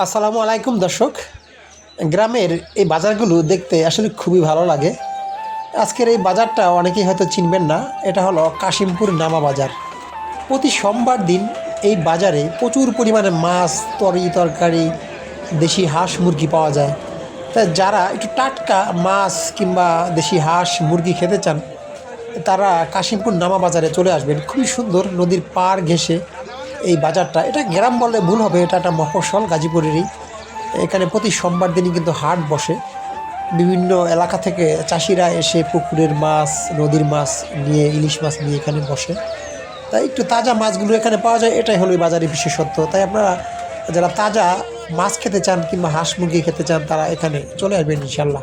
আসসালামু আলাইকুম দর্শক। গ্রামের এই বাজারগুলো দেখতে আসলে খুবই ভালো লাগে। আজকের এই বাজারটা অনেকেই হয়তো চিনবেন না, এটা হলো কাশিমপুর নামা বাজার। প্রতি সোমবার দিন এই বাজারে প্রচুর পরিমাণে মাছ, তরি তরকারি, দেশি হাঁস মুরগি পাওয়া যায়। তাই যারা একটু টাটকা মাছ কিংবা দেশি হাঁস মুরগি খেতে চান, তারা কাশিমপুর নামা বাজারে চলে আসবেন। খুবই সুন্দর নদীর পাড় ঘেঁষে এই বাজারটা, এটা গ্রাম বললে ভুল হবে, এটা একটা মফস্বল গাজীপুরেরই। এখানে প্রতি সোমবার দিনই কিন্তু হাট বসে। বিভিন্ন এলাকা থেকে চাষিরা এসে পুকুরের মাছ, নদীর মাছ নিয়ে, ইলিশ মাছ নিয়ে এখানে বসে। তাই একটু তাজা মাছগুলো এখানে পাওয়া যায়, এটাই হলো এই বাজারের বিশেষত্ব। তাই আপনারা যারা তাজা মাছ খেতে চান কিংবা হাঁস মুরগি খেতে চান, তারা এখানে চলে আসবেন ইনশাল্লাহ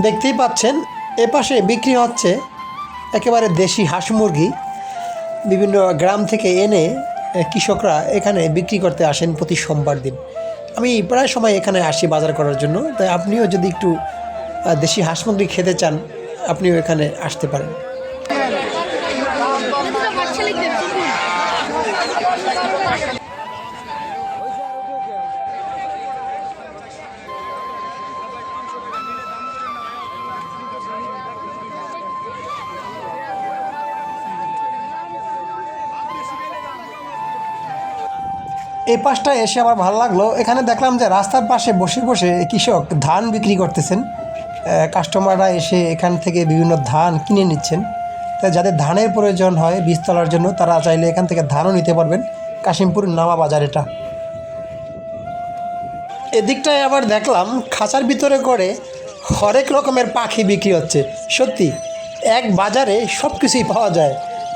দেখতেই পাচ্ছেন, এপাশে বিক্রি হচ্ছে একেবারে দেশি হাঁস মুরগি। বিভিন্ন গ্রাম থেকে এনে কৃষকরা এখানে বিক্রি করতে আসেন প্রতি সোমবার দিন। আমি প্রায় সময় এখানে আসি বাজার করার জন্য, তাই আপনিও যদি একটু দেশি হাঁস মুরগি খেতে চান, আপনিও এখানে আসতে পারেন। এই পাশটা এসে আমার ভালো লাগল। এখানে দেখলাম যে রাস্তার পাশে বসে বসে কৃষক ধান বিক্রি করতেছেন। কাস্টমাররা এসে এখান থেকে বিভিন্ন ধান কিনে নিচ্ছেন। তাই যাদের ধানের প্রয়োজন হয় বীজ তোলার জন্য, তারা চাইলে এখান থেকে ধানও নিতে পারবেন। কাশিমপুর নামা বাজার এটা। এদিকটায় আবার দেখলাম, খাঁচার ভিতরে করে হরেক রকমের পাখি বিক্রি হচ্ছে। সত্যি, এক বাজারে সব কিছুই পাওয়া যায়।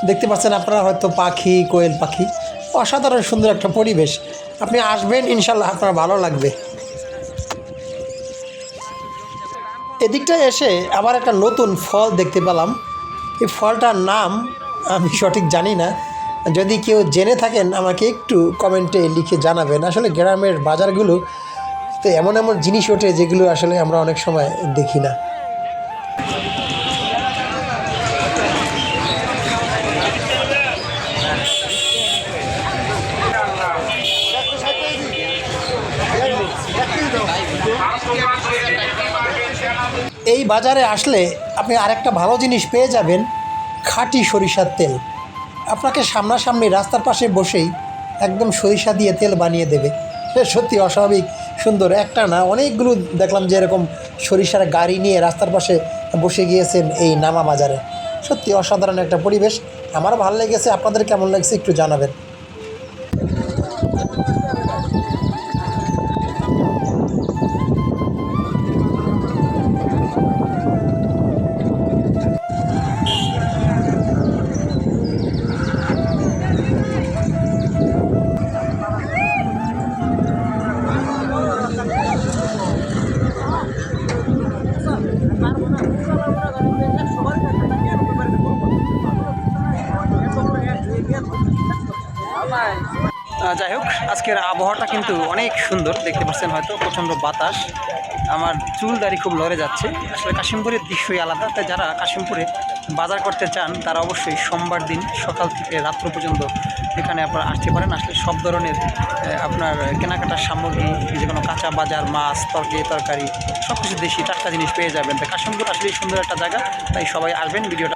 দেখতে পাচ্ছেন আপনারা হয়তো পাখি, কোয়েল পাখি। অসাধারণ সুন্দর একটা পরিবেশ। আপনি আসবেন ইনশাল্লাহ আপনার ভালো লাগবে। এদিকটায় এসে আবার একটা নতুন ফল দেখতে পেলাম। এই ফলটার নাম আমি সঠিক জানি না। যদি কেউ জেনে থাকেন, আমাকে একটু কমেন্টে লিখে জানাবেন। আসলে গ্রামের বাজারগুলো তো এমন এমন জিনিস ওঠে যেগুলো আসলে আমরা অনেক সময় দেখি না। এই বাজারে আসলে আপনি আরেকটা ভালো জিনিস পেয়ে যাবেন, খাঁটি সরিষার তেল। আপনাকে সামনাসামনি রাস্তার পাশে বসেই একদম সরিষা দিয়ে তেল বানিয়ে দেবে। সত্যি অস্বাভাবিক, সুন্দর। একটা না, অনেকগুলো দেখলাম যে এরকম সরিষার গাড়ি নিয়ে রাস্তার পাশে বসে গিয়েছেন এই নামা বাজারে। সত্যি অসাধারণ একটা পরিবেশ। আমারও ভালো লেগেছে। আপনাদের কেমন লাগছে একটু জানাবেন। যাই হোক, আজকের আবহাওয়াটা কিন্তু অনেক সুন্দর, দেখতে পাচ্ছেন হয়তো, প্রচণ্ড বাতাস। আমার চুল দাড়ি খুব লড়ে যাচ্ছে। আসলে কাশিমপুরের দৃশ্যই আলাদা, তাই যারা কাশিমপুরে বাজার করতে চান, তারা অবশ্যই সোমবার দিন সকাল থেকে রাত্র পর্যন্ত এখানে আপনারা আসতে পারেন। আসলে সব ধরনের আপনার কেনাকাটার সামগ্রী যে কোনো কাঁচা বাজার, মাছ, তরকারি তরকারি সব কিছু দেশি, টাটকা জিনিস পেয়ে যাবেন। তাই কাশিমপুর আসলে সুন্দর একটা জায়গা, তাই সবাই আসবেন, ভিডিওটা